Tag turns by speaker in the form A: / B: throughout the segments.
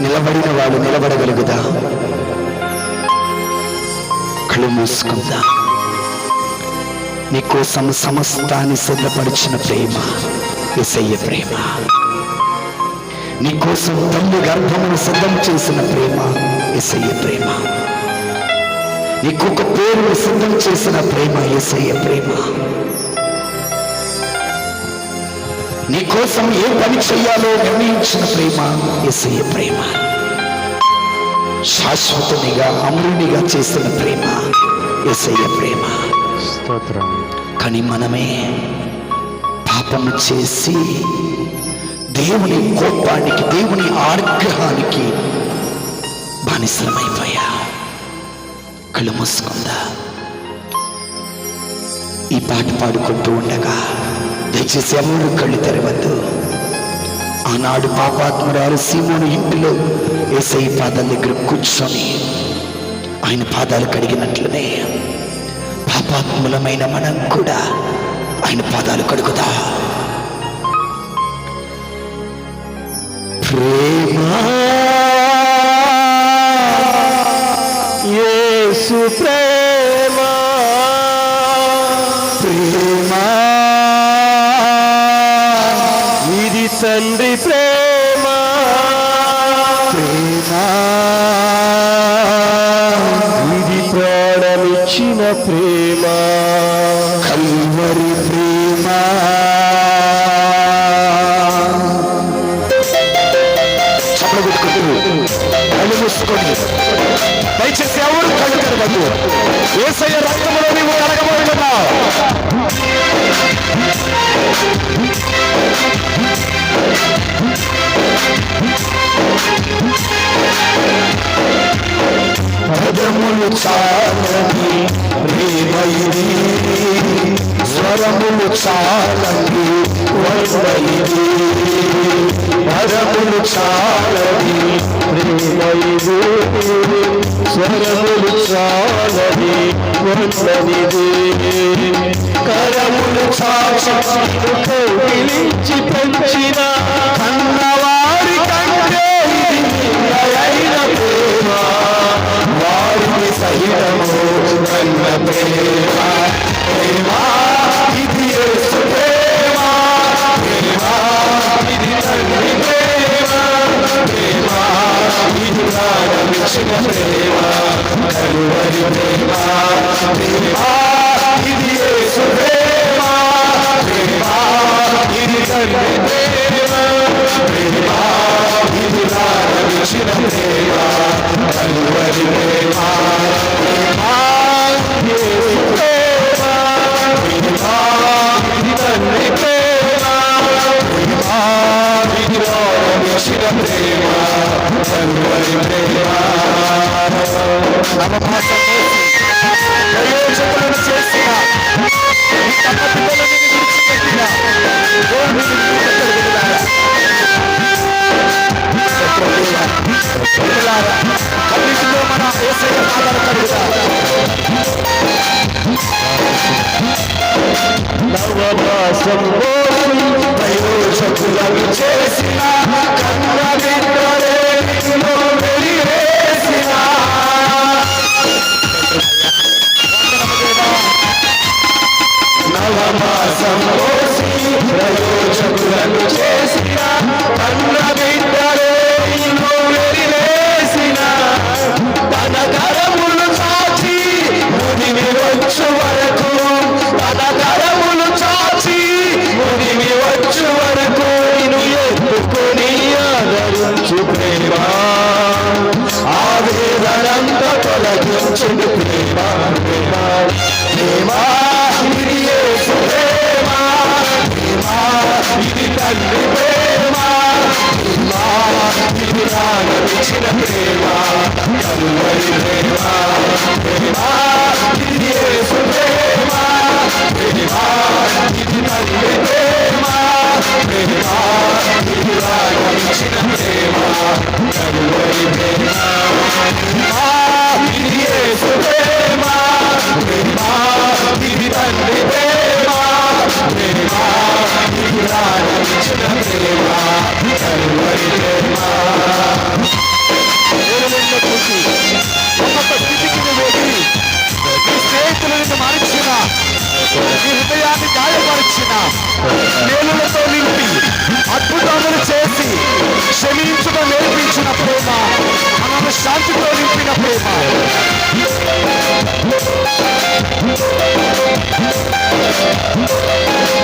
A: నిలబడిన వాడు నిలబడగలుగుదా? కళ్ళు మూసుకుందా. నీకోసం సమస్తాన్ని సిద్ధపరిచిన ప్రేమ ఎసయ్య ప్రేమ. నీకోసం తల్లి గర్భమును సిద్ధం చేసిన ప్రేమ ఎసయ్య ప్రేమ. నీకొక పేరును సిద్ధం చేసిన ప్రేమ ఎసయ్య ప్రేమ. నీకోసం ఏ పని చెయ్యాలో నిర్ణయించిన ప్రేమ ఎసయ్య ప్రేమ. శాశ్వతునిగా అమరునిగా చేసిన ప్రేమ ఎసయ్య ప్రేమ.
B: స్తోత్రం.
A: కానీ మనమే పాపము చేసి దేవుని కోపానికి దేవుని ఆగ్రహానికి బానిసలమైపోయా? కళ్ళు మూసుకుందా? ఈ పాట పాడుకుంటూ ఉండగా దయచేసి ఎవరు కళ్ళు తెరవద్దు. ఆనాడు పాపాత్మురాలు సీమోను ఇంటిలో ఏసై పాదాల దగ్గర కూర్చొని ఆయన పాదాలు కడిగినట్లునే పాపాత్ములమైన మనం కూడా ఆయన పాదాలు కడుగుదా. ప్రేమ
B: యేసు ప్రేమ ఇది తండ్రి
A: చాలని వర్ణ ఇది పదములు చాలని
B: ప్రేమ స్వరములు చాలని వర్ణనిది
A: కరములు చాచి
B: పెంచిన
A: కన్నా విడిచిపెట్టగలిగారా? శత్రువులారా, పిల్లలారా, కన్నిటిలో మన యేసయ్య పాదాలు కడుగుదా
B: మేలుల తో నింపి అద్భుతాలను చేసి క్షమించుట నేర్పించిన ప్రేమ మనను శాంతితో నింపిన ప్రేమ Thank you.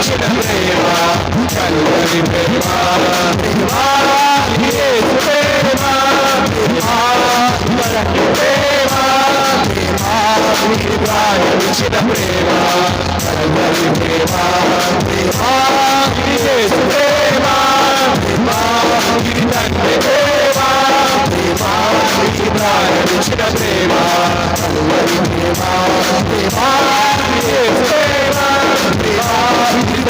B: ప్రాణించడు ప్రేమ కలువరి ప్రేమ దేవా ఇది యేసు ప్రేమ దేవా తండ్రి ప్రేమ దేవా ఇది ప్రాణించడు ప్రేమ ప్రేమ దేవా ప్రేమ దేవా ప్రేమ ప్రేమ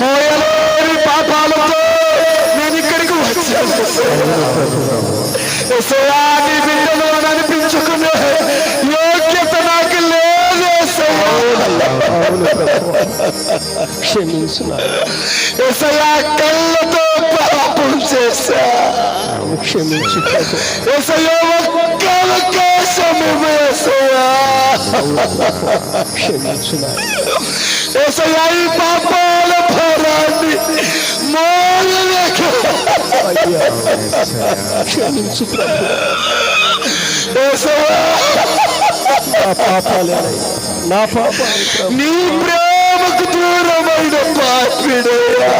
A: మోయలేని పాపాలతో నేను ఇక్కడికి వచ్చాను ఏసయ్యా నీ బిడ్డలు అని అనిపించుకునే యోగ్యత నాకు లేదు ఏసయ్యా
B: క్షమించు
A: ఏసయ్యా కళ్ళతో పాపం చేశా
B: క్షమించు
A: ఏసయ్యా ఒక్క అవకాశం ఇవ్వు ఏసయ్యా
B: క్షమించు
A: ఏసయ్యా ఈ పాపాల భారాన్ని మోయలేక
B: క్షమించు ప్రభు
A: ఏసయ్యా
B: నా పాపాలేనయ్యా నా పాపాలు ప్రభు
A: నీ ప్రేమకు దూరమైన పాపిడయ్యా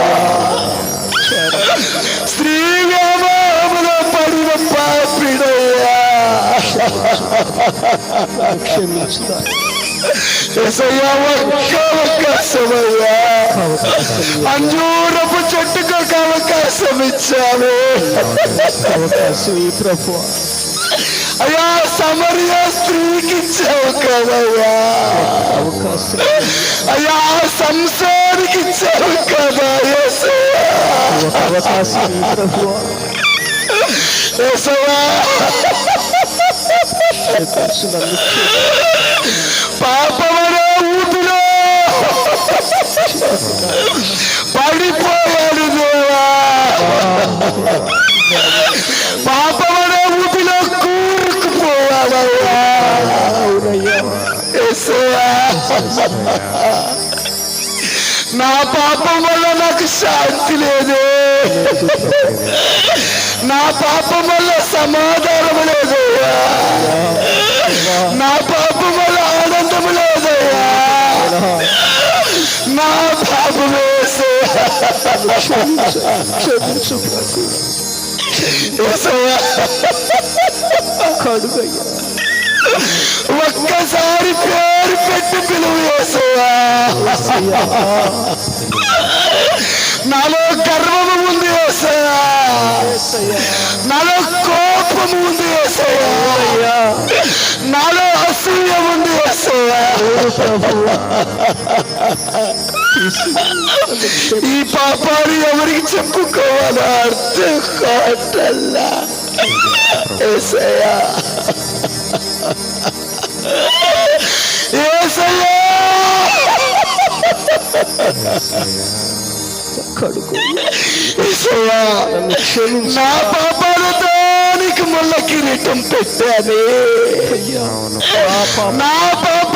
A: స్త్రీ వ్యామోహంలో పడిన పాపిడయ్యా అవకాశమయ్యా అంజూరపు చెట్టుకు ఒక అవకాశం ఇచ్చాను
B: అవకాశం ఈ ప్రభు
A: అయ్యా సమర్య స్త్రీకి ఇచ్చావు కదయ్యా
B: అవకాశం
A: అయ్యా సంసారికి ఇచ్చావు కదా não
B: estava classificada. Eu sou
A: lá!
B: Papa Maria
A: Ubiro! Padre Paulo Papa Maria Ubiro Curco
B: Poa
A: Eu sou lá! నా పాపం వల్ల నాకు శాంతి లేదు. నా పాపం వల్ల సమాధానం లేదయ్యా నా పాపం వల్ల ఆనందం లేదయ్యా నా పాపం యేసయ్యా.
B: కడుగయ్యా.
A: ఒక్కసారి పేరు పెట్టి పిలువు యేసయ్యా నాలో గర్వము ఉంది యేసయ్యా నాలో కోపము ఉంది యేసయ్యా నాలో అసూయ ఉంది యేసయ్యా ఈ పాపాలు ఎవరికి చెప్పుకోవాలా అర్థం కాటల్లా ఏసయ్యా నా పాపాలతో నీకు ముళ్ళ కిరీటం పెట్టానే. నా పాపాలతో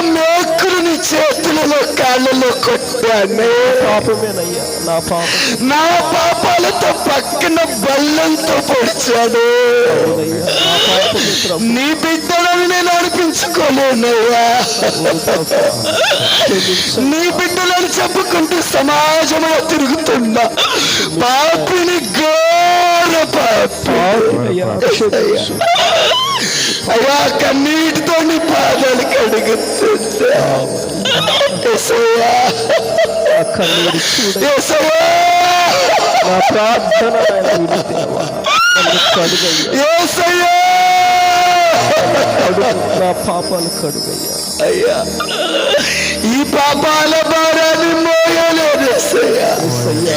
A: మేకులు నీ చేతులలో కాళ్ళలో కొట్టానే.
C: పాపమేనయ్యా నా పాపం.
A: నా పాపాలతో పక్కన బల్లంతో పొడిచాడు.
C: నా
A: బిడ్డలను నేను అనిపించుకోలేనయ్యా. నీ బిడ్డలను చెప్పుకుంటూ సమాజంలో తిరుగుతున్నా. పాపిని ఘోర పాపి
C: అయ్యా క్షమించు.
A: అయ్యా కన్నీటితో నీ పాదాలు కడుగుతుంటా యేసయ్యా,
C: నా కన్నీరు చూడ
A: యేసయ్యా,
C: నా ప్రార్థన ఆయన విని దేవా నన్ను కడుగయ్యా
A: యేసయ్యా.
C: కడుగు నా పాపాలు కడుగయ్యా
A: అయ్యా ఈ పాపాల భారాన్ని మోయలేదు యేసయ్యా.
C: ఏసయ్యా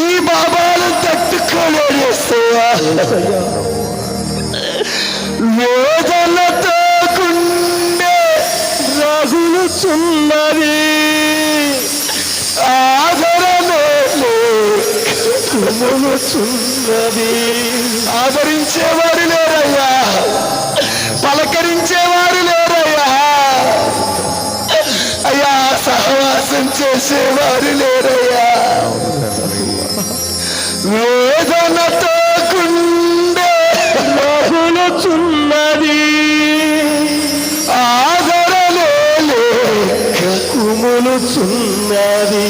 A: ఈ పాపాలను తట్టుకోలేదు యేసయ్యా.
C: ఏసయ్యా
A: వేదనతో గుండె రగులుచున్నది. ఆదరణే లేకుములుచున్నది ఆదరించేవారు లేరయ్యా. పలకరించేవారు లేరయ్యా. అయ్యా సహవాసం చేసేవారు లేరయ్యా. వేదనతో గుండె రగులుచున్నది ఆదరణే కుములుచున్నది.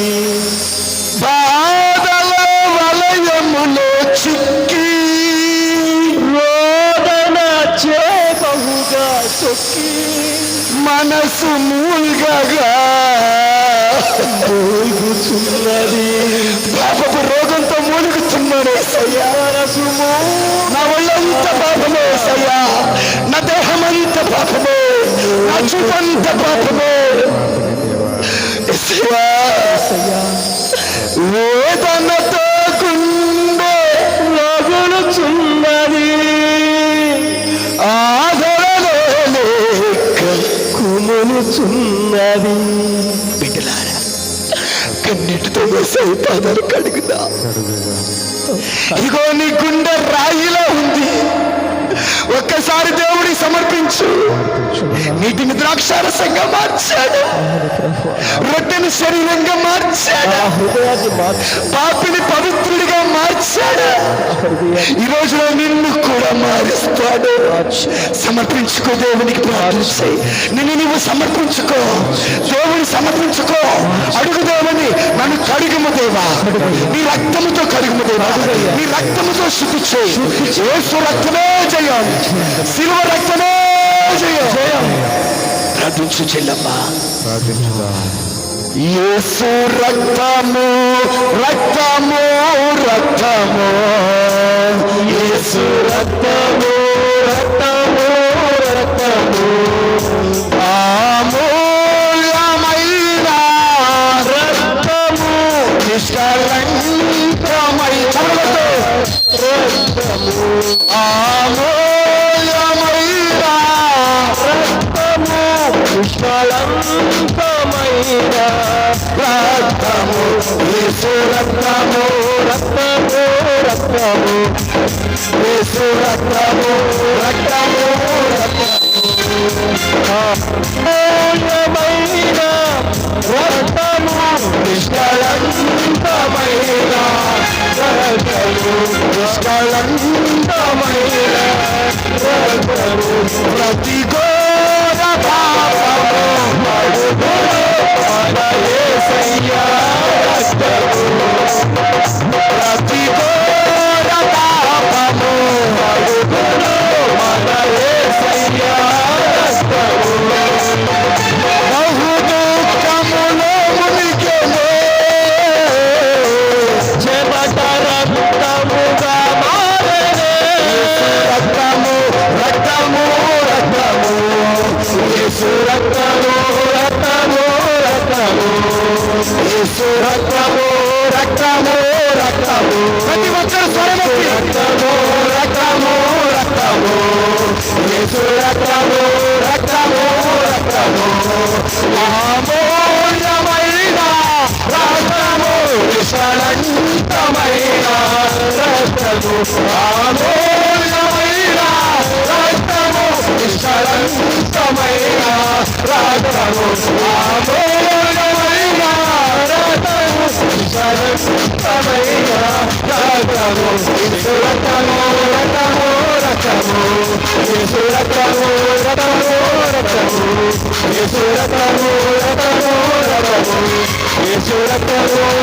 A: బాధల వలయములో చిక్కి రోదన చేపముగా చొక్కి మనసు మూల్గగా మూలుగుచున్నది. పాపపు రోగంతో నా ఒళ్ళంత పాపమే సయ్యా నా దేహం అంత పాపమే. నా చూపంత పాపమే. వేదనతో కుండే రగులుచున్నది ఆదరణే లేక కుములుచున్నది చున్నది కన్నీటితో వేసే పాదాలు కడుగుదా? ఇదిగో నీ గుండె రాయిలా ఉంది. ఒక్కసారి దేవుడికి సమర్పించు. నీటిని ద్రాక్షారసంగా మార్చాడు. రొట్టెని శరీరంగా మార్చాడు. పాపిని పవిత్రుడిగా మార్చాడు. ఈ రోజులో నిన్ను కూడా మారుస్తాడు. సమర్పించుకో దేవునికి ప్రార్థన చేయి. నిన్ను నీవు సమర్పించుకో. దేవుని సమర్పించుకో. నన్ను కడుగుము దేవా నీ రక్తముతో కడుగుము దేవా నీ రక్తముతో శుద్ధి చేయి యేసు రక్తమే జయం. శిలువ రక్తమే జయం. ప్రార్థించు చెల్లమ్మా. యేసు రక్తము రక్తము రక్తము. యేసు రక్తము రక్తము. రక్తము అమూల్యమైన రక్తము నిష్కలంకమైన రక్తము యేసు రక్తము రక్తము రక్తము యేసు రక్తము రక్తము రక్తము రక్తము రక్తము ప్రతి ప్రతి ఒక్కరు స్వరమెత్తి
B: రక్తము రక్తము. రక్తము యేసు రక్తము రక్తము రక్తము. మహామూల్యమైన రక్తము విషణంతమైన రక్తము. మహామూల్యమైన రక్తము విషణంతమైన రక్తము. మహామూల్యమైన రక్తము విషణంతమైన రక్తము యేసు రక్తము రక్తము రక్తము యేసు రక్తము రక్తము రక్తము యేసు రక్తము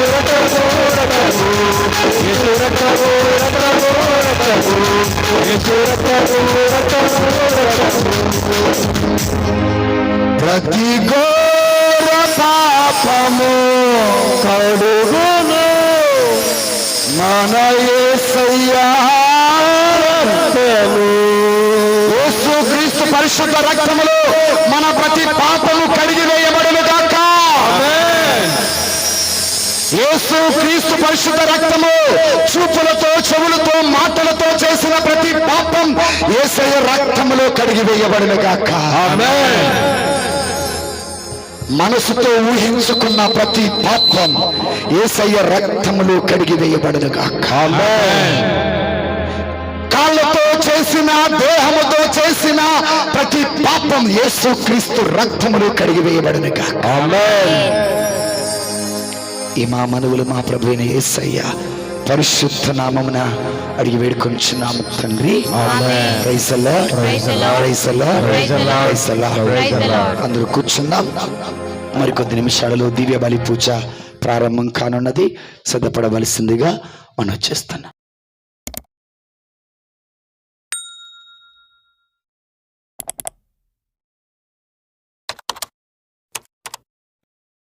B: రక్తము రక్తము యేసు యేసు యేసు
A: ప్రతి ఘోర పాపము కడుగును మన యేసు క్రీస్తు పరిశుద్ధ రక్తములో మన ప్రతి పాపము కడిగి వేయబడును గాక యేసు క్రీస్తు పరిశుద్ధ రక్తము చూపులతో చెవులతో మాటలతో చేసిన ప్రతి పాపం ఏసయ్య రక్తములో కడిగి వేయబడిన గాక మనసుతో ఊహించుకున్న ప్రతి పాపం ఏసయ్య రక్తములో కడిగి వేయబడను గాక. కాళ్ళతో చేసిన దేహముతో చేసిన ప్రతి పాపం యేసు క్రీస్తు రక్తములో కడిగి వేయబడను గాక. ఈ మా మనవులు మా ప్రభు అయిన యేసయ్య పరిశుద్ధ నామమున అడిగి వేడుకొంచున్నాము తండ్రి. అందరూ కూర్చుందాం మరికొద్ది నిమిషాలలో దివ్య బలి పూజ ప్రారంభం కానున్నది. సిద్ధపడవలసిందిగా మనం వచ్చేస్తున్నాం